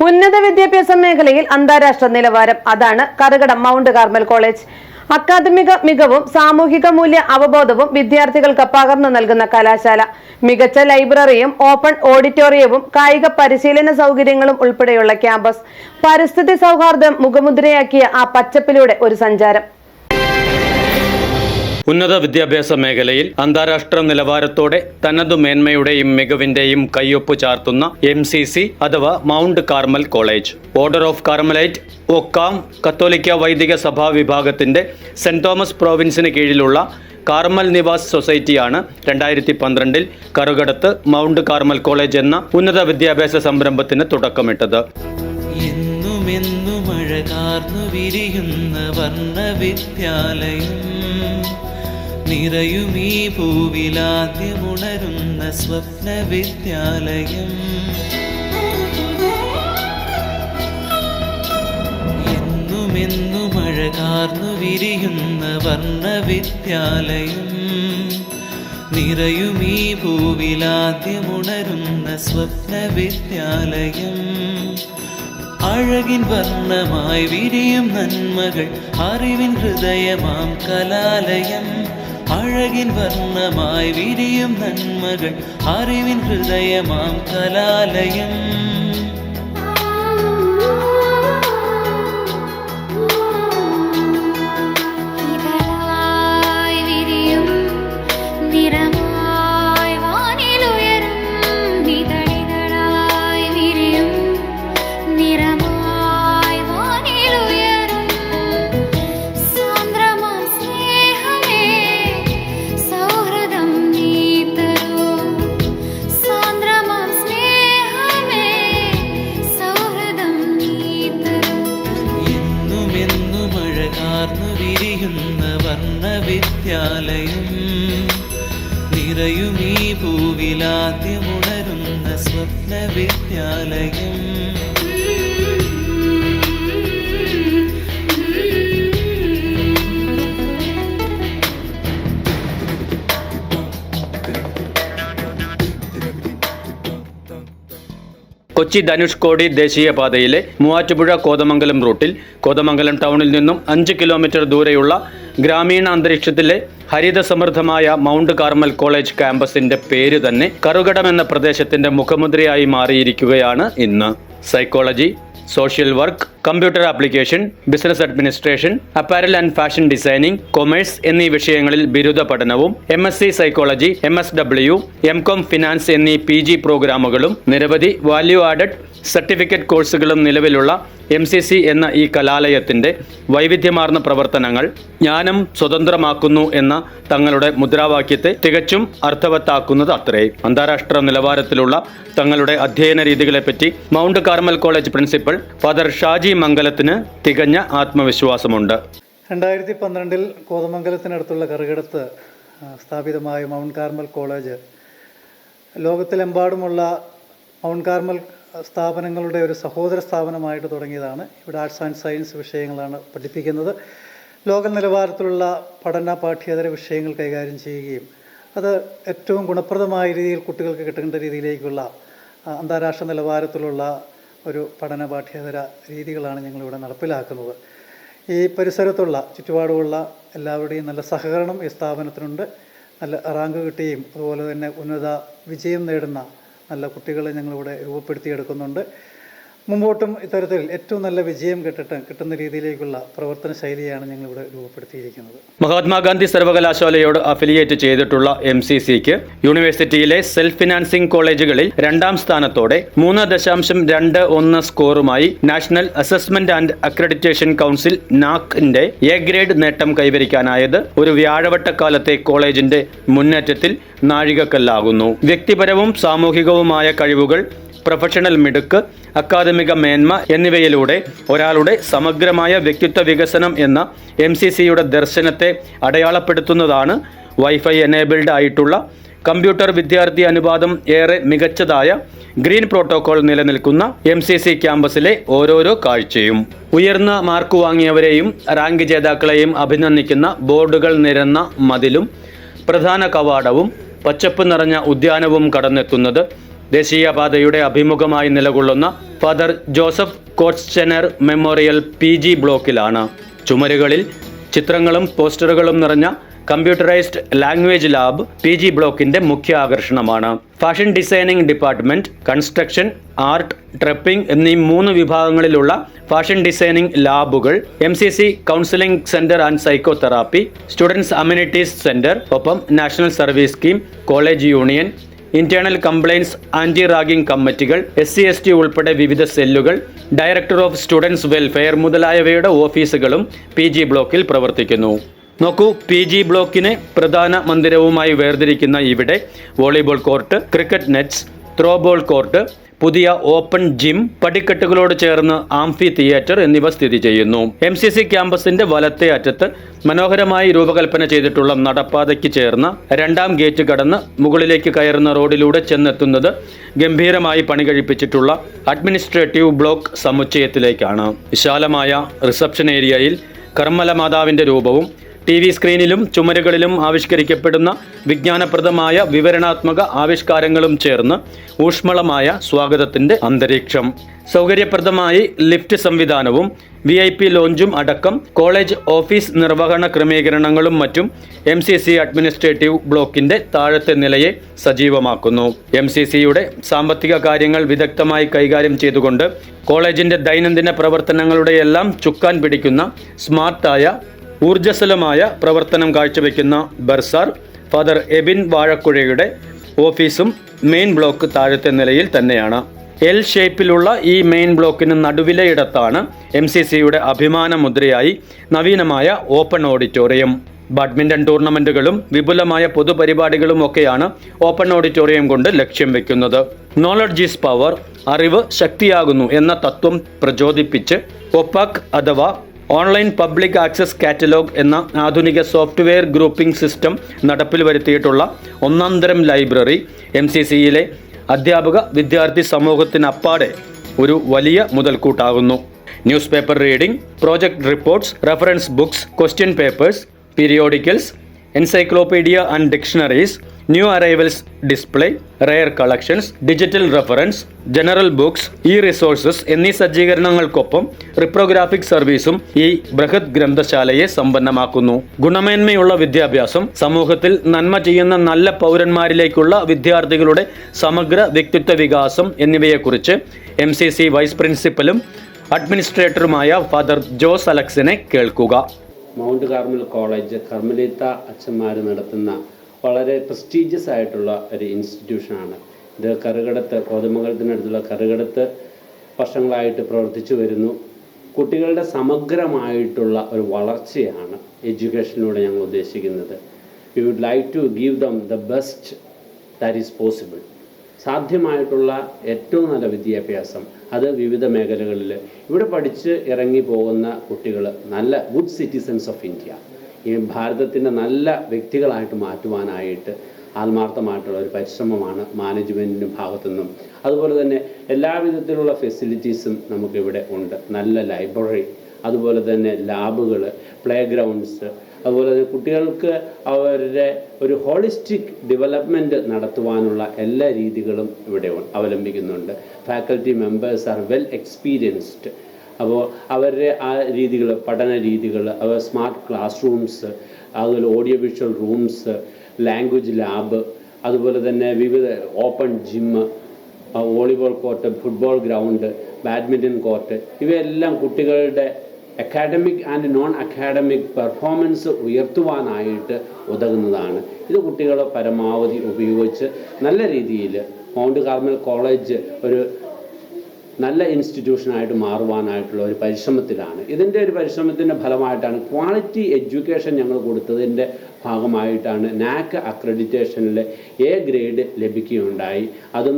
ഉന്നത വിദ്യാഭ്യാസ മേഖലയിൽ അന്താരാഷ്ട്ര നിലവാരം. അതാണ് കറുകടം മൗണ്ട് കാർമൽ കോളേജ്. അക്കാദമിക മികവും സാമൂഹിക മൂല്യ അവബോധവും വിദ്യാർത്ഥികൾക്ക് പകർന്നു നൽകുന്ന കലാശാല. മികച്ച ലൈബ്രറിയും ഓപ്പൺ ഓഡിറ്റോറിയവും കായിക പരിശീലന സൗകര്യങ്ങളും ഉൾപ്പെടെയുള്ള ക്യാമ്പസ്. പരിസ്ഥിതി സൗഹാർദ്ദം മുഖമുദ്രയാക്കിയ ആ പച്ചപ്പിലൂടെ ഒരു സഞ്ചാരം. ഉന്നത വിദ്യാഭ്യാസ മേഖലയിൽ അന്താരാഷ്ട്ര നിലവാരത്തോടെ തനതു മേന്മയുടെയും മികവിന്റെയും കയ്യൊപ്പ് ചാർത്തുന്ന എം സി സി അഥവാ Mount Carmel college order of Carmelite ഒക്കാം കത്തോലിക്ക വൈദിക സഭാ വിഭാഗത്തിന്റെ സെന്റ് തോമസ് പ്രോവിൻസിന് കീഴിലുള്ള കാർമൽ നിവാസ് സൊസൈറ്റിയാണ് രണ്ടായിരത്തി പന്ത്രണ്ടിൽ കറുകടത്ത് മൗണ്ട് കാർമൽ കോളേജ് എന്ന ഉന്നത വിദ്യാഭ്യാസ സംരംഭത്തിന് തുടക്കമിട്ടത്. വിരിയുന്ന വർണവിദ്യാലയം. നിറയും ഈ ഭൂവിലാദ്യമുണരുന്ന സ്വപ്ന വിദ്യാലയം എന്നുമെന്നും അഴകാർന്നു വിരിയുന്ന വർണ വിദ്യാലയം നിറയുമീ ഭൂവിലാദ്യമുണരുന്ന സ്വപ്ന വിദ്യാലയം അഴകിൻ വർണമായി വിരിയും നന്മകൾ അറിവിൻ ഹൃദയമാം കലാലയം. അഴകിൻ വർണമായി വിരിയും നന്മകൾ അറിവിൻ ഹൃദയമാം കലാലയം കൊച്ചി ധനുഷ്കോടി ദേശീയപാതയിലെ മൂവാറ്റുപുഴ കോതമംഗലം റൂട്ടിൽ കോതമംഗലം ടൗണിൽ നിന്നും അഞ്ച് കിലോമീറ്റർ ദൂരെയുള്ള ഗ്രാമീണ അന്തരീക്ഷത്തിലെ ഹരിതസമൃദ്ധമായ മൗണ്ട് കാർമൽ കോളേജ് ക്യാമ്പസിന്റെ പേര് തന്നെ കറുകടം എന്ന പ്രദേശത്തിന്റെ മുഖമുദ്രയായി മാറിയിരിക്കുകയാണ് ഇന്ന്. Psychology social work computer application business administration apparel and fashion designing commerce എന്നീ വിഷയങ്ങളിൽ ബിരുദ പഠനവും M S C psychology M S W M com finance എന്നീ പി ജി പ്രോഗ്രാമുകളും നിരവധി വാല്യൂ ആഡഡ് സർട്ടിഫിക്കറ്റ് കോഴ്സുകളും നിലവിലുള്ള എം സി സി എന്ന ഈ കലാലയത്തിന്റെ വൈവിധ്യമാർന്ന പ്രവർത്തനങ്ങൾ ജ്ഞാനം സ്വതന്ത്രമാക്കുന്നു എന്ന തങ്ങളുടെ മുദ്രാവാക്യത്തെ തികച്ചും അർത്ഥവത്താക്കുന്നത് അത്രേ. അന്താരാഷ്ട്ര നിലവാരത്തിലുള്ള തങ്ങളുടെ അധ്യയന രീതികളെപ്പറ്റി Mount Carmel college principal father Shaji മംഗലത്തിന് തികഞ്ഞ ആത്മവിശ്വാസമുണ്ട്. രണ്ടായിരത്തി പന്ത്രണ്ടിൽ കോതമംഗലത്തിനടുത്തുള്ള കറുകിടത്ത് സ്ഥാപിതമായ മൗണ്ട് കാർമൽ കോളേജ്. ലോകത്തിലെമ്പാടുമുള്ള മൗണ്ട് കാർമൽ സ്ഥാപനങ്ങളുടെ ഒരു സഹോദര സ്ഥാപനമായിട്ട് തുടങ്ങിയതാണ്. ഇവിടെ ആർട്സ് ആൻഡ് സയൻസ് വിഷയങ്ങളാണ് പഠിപ്പിക്കുന്നത്. ലോക നിലവാരത്തിലുള്ള പഠന പാഠ്യേതര വിഷയങ്ങൾ കൈകാര്യം ചെയ്യുകയും അത് ഏറ്റവും ഗുണപ്രദമായ രീതിയിൽ കുട്ടികൾക്ക് കിട്ടേണ്ട രീതിയിലേക്കുള്ള അന്താരാഷ്ട്ര നിലവാരത്തിലുള്ള ഒരു പഠന പാഠ്യേതര രീതികളാണ് ഞങ്ങളിവിടെ നടപ്പിലാക്കുന്നത്. ഈ പരിസരത്തുള്ള ചുറ്റുപാടുമുള്ള എല്ലാവരുടെയും നല്ല സഹകരണം ഈ സ്ഥാപനത്തിനുണ്ട്. നല്ല റാങ്ക് കിട്ടുകയും അതുപോലെ തന്നെ ഉന്നത വിജയം നേടുന്ന നല്ല കുട്ടികളെ ഞങ്ങളിവിടെ രൂപപ്പെടുത്തിയെടുക്കുന്നുണ്ട്. മുമ്പോട്ടും ഇത്തരത്തിൽ ഏറ്റവും നല്ല വിജയം കിട്ടട്ടെ കിട്ടുന്ന രീതിയിലേക്കുള്ള പ്രവർത്തന ശൈലിയാണ് ഞങ്ങൾ ഇവിടെ രൂപപ്പെടുത്തിയിരിക്കുന്നത്. മഹാത്മാഗാന്ധി സർവകലാശാലയോട് അഫിലിയേറ്റ് ചെയ്തിട്ടുള്ള എം സി സിക്ക് യൂണിവേഴ്സിറ്റിയിലെ സെൽഫ് ഫിനാൻസിംഗ് കോളേജുകളിൽ രണ്ടാം സ്ഥാനത്തോടെ മൂന്ന് ദശാംശം രണ്ട് ഒന്ന് സ്കോറുമായി national assessment and accreditation council നാക്കിന്റെ A grade നേട്ടം കൈവരിക്കാനായത് ഒരു വ്യാഴവട്ടക്കാലത്തെ കോളേജിന്റെ മുന്നേറ്റത്തിൽ നാഴികക്കല്ലാകുന്നു. വ്യക്തിപരവും സാമൂഹികവുമായ കഴിവുകൾ പ്രൊഫഷണൽ മിടുക്ക് അക്കാദമിക മേന്മ എന്നിവയിലൂടെ ഒരാളുടെ സമഗ്രമായ വ്യക്തിത്വ വികസനം എന്ന എം സി സിയുടെ ദർശനത്തെ അടയാളപ്പെടുത്തുന്നതാണ് വൈഫൈ എനേബിൾഡ് ആയിട്ടുള്ള കമ്പ്യൂട്ടർ വിദ്യാർത്ഥി അനുപാതം ഏറെ മികച്ചതായ ഗ്രീൻ പ്രോട്ടോകോൾ നിലനിൽക്കുന്ന എം സി സി ക്യാമ്പസിലെ ഓരോരോ കാഴ്ചയും. ഉയർന്ന മാർക്ക് വാങ്ങിയവരെയും റാങ്ക് ജേതാക്കളെയും അഭിനന്ദിക്കുന്ന ബോർഡുകൾ നിരന്ന മതിലും പ്രധാന കവാടവും പച്ചപ്പ് നിറഞ്ഞ ഉദ്യാനവും കടന്നെത്തുന്നത് ദേശീയപാതയുടെ അഭിമുഖമായി നിലകൊള്ളുന്ന father Joseph Kochanar memorial P G ബ്ലോക്കിലാണ്. ചുമരുകളിൽ ചിത്രങ്ങളും പോസ്റ്ററുകളും നിറഞ്ഞ computerised language lab P G ബ്ലോക്കിന്റെ മുഖ്യ ആകർഷണമാണ് fashion designing department construction art draping എന്നീ മൂന്ന് വിഭാഗങ്ങളിലുള്ള ഫാഷൻ ഡിസൈനിംഗ് ലാബുകൾ M C C counselling centre and psychotherapy students amenities centre ഒപ്പം national service scheme college union internal complaints anti ragging കമ്മിറ്റികൾ S C S T ഉൾപ്പെടെ വിവിധ സെല്ലുകൾ director of students welfare മുതലായവയുടെ ഓഫീസുകളും പി ജി ബ്ലോക്കിൽ പ്രവർത്തിക്കുന്നു. നോക്കൂ പി ജി ബ്ലോക്കിനെ പ്രധാന മന്ദിരവുമായി വേർതിരിക്കുന്ന ഇവിടെ volleyball court cricket nets throwball court പുതിയ ഓപ്പൺ ജിം പടിക്കെട്ടുകളോട് ചേർന്ന് ആംഫി തിയേറ്റർ എന്നിവ സ്ഥിതി ചെയ്യുന്നു. എം സി സി ക്യാമ്പസിന്റെ വലത്തെ അറ്റത്ത് മനോഹരമായി രൂപകൽപ്പന ചെയ്തിട്ടുള്ള നടപ്പാതയ്ക്ക് ചേർന്ന രണ്ടാം ഗേറ്റ് കടന്ന് മുകളിലേക്ക് കയറുന്ന റോഡിലൂടെ ചെന്നെത്തുന്നത് ഗംഭീരമായി പണി കഴിപ്പിച്ചിട്ടുള്ള അഡ്മിനിസ്ട്രേറ്റീവ് ബ്ലോക്ക് സമുച്ചയത്തിലേക്കാണ്. വിശാലമായ റിസപ്ഷൻ ഏരിയയിൽ കർമ്മല മാതാവിന്റെ രൂപവും ടി വി സ്ക്രീനിലും ചുമരുകളിലും ആവിഷ്കരിക്കപ്പെടുന്ന വിജ്ഞാനപ്രദമായ വിവരണാത്മക ആവിഷ്കാരങ്ങളും ചേർന്ന് ഊഷ്മളമായ സ്വാഗതത്തിന്റെ അന്തരീക്ഷം. സൗകര്യപ്രദമായി ലിഫ്റ്റ് സംവിധാനവും വി ഐ പി ലോഞ്ചും അടക്കം കോളേജ് ഓഫീസ് നിർവഹണ ക്രമീകരണങ്ങളും മറ്റും എം സി സി അഡ്മിനിസ്ട്രേറ്റീവ് ബ്ലോക്കിന്റെ താഴത്തെ നിലയെ സജീവമാക്കുന്നു. എം സി സിയുടെ സാമ്പത്തിക കാര്യങ്ങൾ വിദഗ്ധമായി കൈകാര്യം ചെയ്തുകൊണ്ട് കോളേജിന്റെ ദൈനംദിന പ്രവർത്തനങ്ങളുടെയെല്ലാം ചുക്കാൻ പിടിക്കുന്ന സ്മാർട്ടായ ഊർജസ്വലമായ പ്രവർത്തനം കാഴ്ചവെക്കുന്ന ബർസാർ ഫാദർ എബിൻ വാഴക്കുഴയുടെ ഓഫീസും മെയിൻ ബ്ലോക്ക് താഴത്തെ നിലയിൽ തന്നെയാണ്. എൽ ഷേപ്പിലുള്ള ഈ മെയിൻ ബ്ലോക്കിന് നടുവിലെ ഇടത്താണ് എം സി സിയുടെ അഭിമാന മുദ്രയായി നവീനമായ ഓപ്പൺ ഓഡിറ്റോറിയം. ബാഡ്മിന്റൺ ടൂർണമെന്റുകളും വിപുലമായ പൊതുപരിപാടികളും ഒക്കെയാണ് ഓപ്പൺ ഓഡിറ്റോറിയം കൊണ്ട് ലക്ഷ്യം വെക്കുന്നത്. നോളജ് ഈസ് പവർ അറിവ് ശക്തിയാകുന്നു എന്ന തത്വം പ്രചോദിപ്പിച്ച് ഒപ്പാക് അഥവാ ഓൺലൈൻ പബ്ലിക് ആക്സസ് കാറ്റലോഗ് എന്ന ആധുനിക സോഫ്റ്റ്വെയർ ഗ്രൂപ്പിംഗ് സിസ്റ്റം നടപ്പിൽ വരുത്തിയിട്ടുള്ള ഒന്നാന്തരം ലൈബ്രറി എം സി സിയിലെ അധ്യാപക വിദ്യാർത്ഥി സമൂഹത്തിനപ്പാടെ ഒരു വലിയ മുതൽക്കൂട്ടാകുന്നു. Newspaper reading project reports reference books question papers periodicals encyclopedia and dictionaries new arrivals display rare collections digital reference general books E resources എന്നീ സജ്ജീകരണങ്ങൾക്കൊപ്പം റിപ്രോഗ്രാഫിക് സർവീസും ഈ ബൃഹത് ഗ്രന്ഥശാലയെ സമ്പന്നമാക്കുന്നു. ഗുണമേന്മയുള്ള വിദ്യാഭ്യാസം സമൂഹത്തിൽ നന്മ ചെയ്യുന്ന നല്ല പൗരന്മാരിലേക്കുള്ള വിദ്യാർത്ഥികളുടെ സമഗ്ര വ്യക്തിത്വ വികാസം എന്നിവയെക്കുറിച്ച് എം സി സി വൈസ് പ്രിൻസിപ്പലും അഡ്മിനിസ്ട്രേറ്ററുമായ ഫാദർ ജോസ് അലക്സിനെ കേൾക്കുക. മൗണ്ട് കാർമൽ കോളേജ് കർമ്മലീത്ത അച്ഛന്മാർ നടത്തുന്ന വളരെ പ്രസ്റ്റീജിയസ് ആയിട്ടുള്ള ഒരു ഇൻസ്റ്റിറ്റ്യൂഷനാണ് ഇത് കറുകടത്ത് കോതമംഗലത്തിനടുത്തുള്ള കറുകടത്ത് വർഷങ്ങളായിട്ട് പ്രവർത്തിച്ചു വരുന്നു. കുട്ടികളുടെ സമഗ്രമായിട്ടുള്ള ഒരു വളർച്ചയാണ് എഡ്യൂക്കേഷനിലൂടെ ഞങ്ങൾ ഉദ്ദേശിക്കുന്നത്. We would like to give them the best that is possible സാധ്യമായിട്ടുള്ള ഏറ്റവും നല്ല വിദ്യാഭ്യാസം അത് വിവിധ മേഖലകളിൽ ഇവിടെ പഠിച്ച് ഇറങ്ങി പോകുന്ന കുട്ടികൾ നല്ല ഗുഡ് സിറ്റിസൻസ് ഓഫ് ഇന്ത്യ ഈ ഭാരതത്തിന്റെ നല്ല വ്യക്തികളായിട്ട് മാറ്റുവാനായിട്ട് ആത്മാർത്ഥമായിട്ടുള്ള ഒരു പരിശ്രമമാണ് മാനേജ്മെന്റിന്റെ ഭാഗത്തു നിന്നും അതുപോലെ തന്നെ എല്ലാവിധത്തിലുള്ള ഫെസിലിറ്റീസും നമുക്കിവിടെ ഉണ്ട്. നല്ല ലൈബ്രറി അതുപോലെ തന്നെ ലാബുകൾ പ്ലേ ഗ്രൗണ്ട്സ് അതുപോലെ തന്നെ കുട്ടികൾക്ക് അവരുടെ ഒരു ഹോളിസ്റ്റിക് ഡെവലപ്മെന്റ് നടത്തുവാനുള്ള എല്ലാ രീതികളും ഇവിടെ അവലംബിക്കുന്നുണ്ട്. Faculty members are well experienced. അപ്പോൾ അവരുടെ ആ രീതികൾ പഠന രീതികൾ അവർ സ്മാർട്ട് ക്ലാസ് റൂംസ് അതുപോലെ audio visual rooms language lab അതുപോലെ തന്നെ വിവിധ open gym volleyball court football ground badminton court ഇവയെല്ലാം കുട്ടികളുടെ academic and non academic performance ഉയർത്തുവാനായിട്ട് ഉതകുന്നതാണ്. ഇത് കുട്ടികളെ പരമാവധി ഉപയോഗിച്ച് നല്ല രീതിയിൽ മൗണ്ട് കാർമൽ കോളേജ് ഒരു നല്ല ഇൻസ്റ്റിറ്റ്യൂഷനായിട്ട് മാറുവാനായിട്ടുള്ള ഒരു പരിശ്രമത്തിലാണ്. ഇതിന്റെ ഒരു പരിശ്രമത്തിന്റെ ഫലമായിട്ടാണ് ക്വാളിറ്റി എഡ്യൂക്കേഷൻ ഞങ്ങൾ കൊടുത്തതിന്റെ ഭാഗമായിട്ടാണ് നാക്ക് അക്രഡിറ്റേഷനിൽ എ ഗ്രേഡ് ലഭിക്കുകയുണ്ടായി. അതും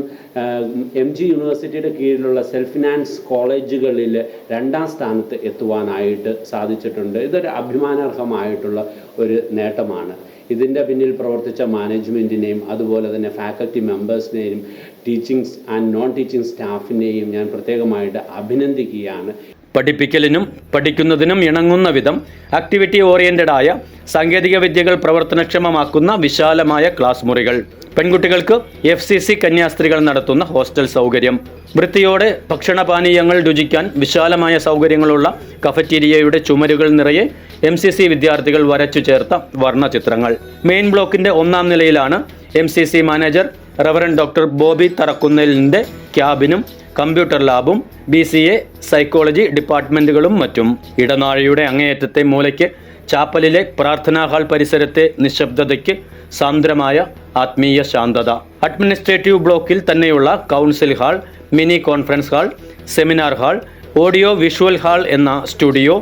എം ജി യൂണിവേഴ്സിറ്റിയുടെ കീഴിലുള്ള സെൽഫ് ഫിനാൻസ് കോളേജുകളിൽ രണ്ടാം സ്ഥാനത്ത് എത്തുവാനായിട്ട് സാധിച്ചിട്ടുണ്ട്. ഇതൊരു അഭിമാനാർഹമായിട്ടുള്ള ഒരു നേട്ടമാണ്. ഇതിന്റെ പിന്നിൽ പ്രവർത്തിച്ച മാനേജ്മെന്റിനെയും അതുപോലെ തന്നെ ഫാക്കൽറ്റി മെമ്പേഴ്സിനെയും ടീച്ചിങ് ആൻഡ് നോൺ ടീച്ചിങ് സ്റ്റാഫിനെയും ഞാൻ പ്രത്യേകമായിട്ട് അഭിനന്ദിക്കുകയാണ്. പഠിപ്പിക്കലിനും പഠിക്കുന്നതിനും ഇണങ്ങുന്ന വിധം ആക്ടിവിറ്റി ഓറിയന്റഡ് ആയ സാങ്കേതിക വിദ്യകൾ പ്രവർത്തനക്ഷമമാക്കുന്ന വിശാലമായ ക്ലാസ് മുറികൾ. പെൺകുട്ടികൾക്ക് എഫ് സി സി കന്യാസ്ത്രീകൾ നടത്തുന്ന ഹോസ്റ്റൽ സൗകര്യം. വൃത്തിയോടെ ഭക്ഷണപാനീയങ്ങൾ രുചിക്കാൻ വിശാലമായ സൗകര്യങ്ങളുള്ള കഫറ്റീരിയയുടെ ചുമരുകൾ നിറയെ എം സി സി വിദ്യാർത്ഥികൾ വരച്ചു ചേർത്ത വർണചിത്രങ്ങൾ മെയിൻ ബ്ലോക്കിന്റെ ഒന്നാം നിലയിലാണ് M C C manager reverend doctor Bobby തറക്കുന്നലിന്റെ ക്യാബിനും കമ്പ്യൂട്ടർ ലാബും ബി സി എ സൈക്കോളജി ഡിപ്പാർട്ട്മെന്റുകളും മറ്റും ഇടനാഴിയുടെ അങ്ങേയറ്റത്തെ മൂലയ്ക്ക് ചാപ്പലിലെ പ്രാർത്ഥനാ ഹാൾ പരിസരത്തെ നിശബ്ദതയ്ക്ക് സാന്ദ്രമായ ആത്മീയ ശാന്തത. അഡ്മിനിസ്ട്രേറ്റീവ് ബ്ലോക്കിൽ തന്നെയുള്ള council hall mini conference hall seminar hall audio visual hall എന്ന സ്റ്റുഡിയോ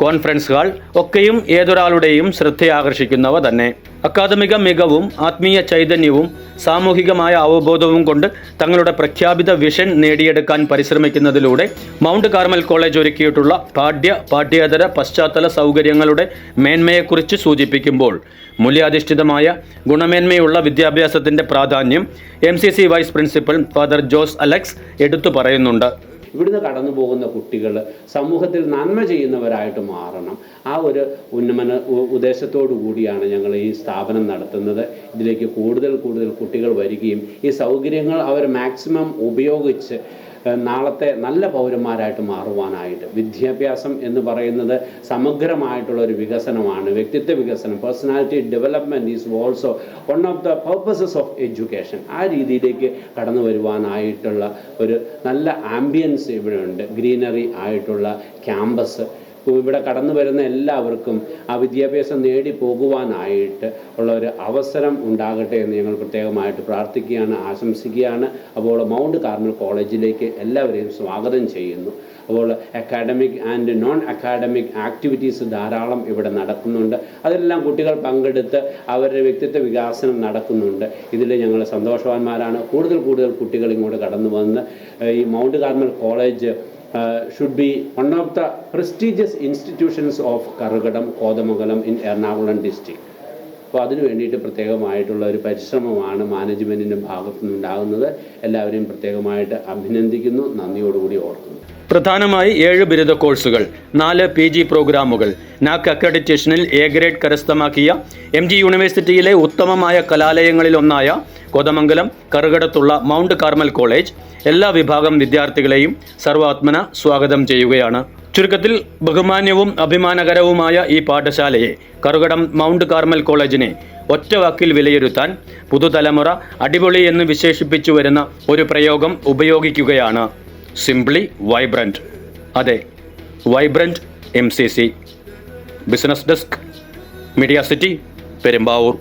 കോൺഫറൻസ് ഹാൾ ഒക്കെയും ഏതൊരാളുടെയും ശ്രദ്ധയാകർഷിക്കുന്നവ തന്നെ. അക്കാദമിക മികവും ആത്മീയ ചൈതന്യവും സാമൂഹികമായ അവബോധവും കൊണ്ട് തങ്ങളുടെ പ്രഖ്യാപിത വിഷൻ നേടിയെടുക്കാൻ പരിശ്രമിക്കുന്നതിലൂടെ മൗണ്ട് കാർമൽ കോളേജ് ഒരുക്കിയിട്ടുള്ള പാഠ്യ പാഠ്യേതര പശ്ചാത്തല സൗകര്യങ്ങളുടെ മേന്മയെക്കുറിച്ച് സൂചിപ്പിക്കുമ്പോൾ മൂല്യാധിഷ്ഠിതമായ ഗുണമേന്മയുള്ള വിദ്യാഭ്യാസത്തിന്റെ പ്രാധാന്യം M vice principal father Jose Alex എടുത്തു പറയുന്നുണ്ട്. ഇവിടുന്ന് കടന്നു പോകുന്ന കുട്ടികൾ സമൂഹത്തിൽ നന്മ ചെയ്യുന്നവരായിട്ട് മാറണം. ആ ഒരു ഉന്നമന ഉദ്ദേശത്തോടു കൂടിയാണ് ഞങ്ങൾ ഈ സ്ഥാപനം നടത്തുന്നത്. ഇതിലേക്ക് കൂടുതൽ കൂടുതൽ കുട്ടികൾ വരികയും ഈ സൗകര്യങ്ങൾ അവർ മാക്സിമം ഉപയോഗിച്ച് നാളത്തെ നല്ല പൗരന്മാരായിട്ട് മാറുവാനായിട്ട് വിദ്യാഭ്യാസം എന്ന് പറയുന്നത് സമഗ്രമായിട്ടുള്ള ഒരു വികസനമാണ്. വ്യക്തിത്വ വികസനം personality development is also one of the purposes of education ആ രീതിയിലേക്ക് കടന്നു വരുവാനായിട്ടുള്ള ഒരു നല്ല ആംബിയൻസ് ഇവിടെ ഉണ്ട് ഗ്രീനറി ആയിട്ടുള്ള ക്യാമ്പസ് ഇവിടെ കടന്നു വരുന്ന എല്ലാവർക്കും ആ വിദ്യാഭ്യാസം നേടി പോകുവാനായിട്ട് ഉള്ള ഒരു അവസരം ഉണ്ടാകട്ടെ എന്ന് ഞങ്ങൾ പ്രത്യേകമായിട്ട് പ്രാർത്ഥിക്കുകയാണ് ആശംസിക്കുകയാണ്. അപ്പോൾ മൗണ്ട് കാർമൽ കോളേജിലേക്ക് എല്ലാവരെയും സ്വാഗതം ചെയ്യുന്നു. അപ്പോൾ academic and non academic activities ധാരാളം ഇവിടെ നടക്കുന്നുണ്ട്. അതെല്ലാം കുട്ടികൾ പങ്കെടുത്ത് അവരുടെ വ്യക്തിത്വ വികാസനം നടക്കുന്നുണ്ട്. ഇതിൽ ഞങ്ങൾ സന്തോഷവാന്മാരാണ്. കൂടുതൽ കൂടുതൽ കുട്ടികൾ ഇങ്ങോട്ട് കടന്നു വന്ന് ഈ Mount Carmel college uh, should be one of the prestigious institutions of Karagadam, Kodamangalam in Ernakulam district. അപ്പോൾ അതിനു വേണ്ടിയിട്ട് പ്രത്യേകമായിട്ടുള്ള ഒരു പരിശ്രമമാണ് മാനേജ്മെന്റിന്റെ ഭാഗത്തു നിന്നുണ്ടാകുന്നത് എല്ലാവരെയും പ്രത്യേകമായിട്ട് അഭിനന്ദിക്കുന്നു. നന്ദിയോടുകൂടി ഓർക്കുന്നു. പ്രധാനമായി ഏഴ് ബിരുദ കോഴ്സുകൾ നാല് പി ജി പ്രോഗ്രാമുകൾ നാക് അക്രഡിറ്റേഷനിൽ എ ഗ്രേഡ് കരസ്ഥമാക്കിയ എം ജി യൂണിവേഴ്സിറ്റിയിലെ ഉത്തമമായ കലാലയങ്ങളിലൊന്നായ കോതമംഗലം കറുകടത്തുള്ള മൗണ്ട് കാർമൽ കോളേജ് എല്ലാ വിഭാഗം വിദ്യാർത്ഥികളെയും സർവാത്മന സ്വാഗതം ചെയ്യുകയാണ്. ചുരുക്കത്തിൽ ബഹുമാന്യവും അഭിമാനകരവുമായ ഈ പാഠശാലയെ കറുകടം മൗണ്ട് കാർമൽ കോളേജിനെ ഒറ്റ വാക്കിൽ വിലയിരുത്താൻ പുതുതലമുറ അടിപൊളി എന്ന് വിശേഷിപ്പിച്ചു വരുന്ന ഒരു പ്രയോഗം ഉപയോഗിക്കുകയാണ്. സിംപ്ലി വൈബ്രന്റ് അതെ vibrant M C C business desk media city Perumbavoor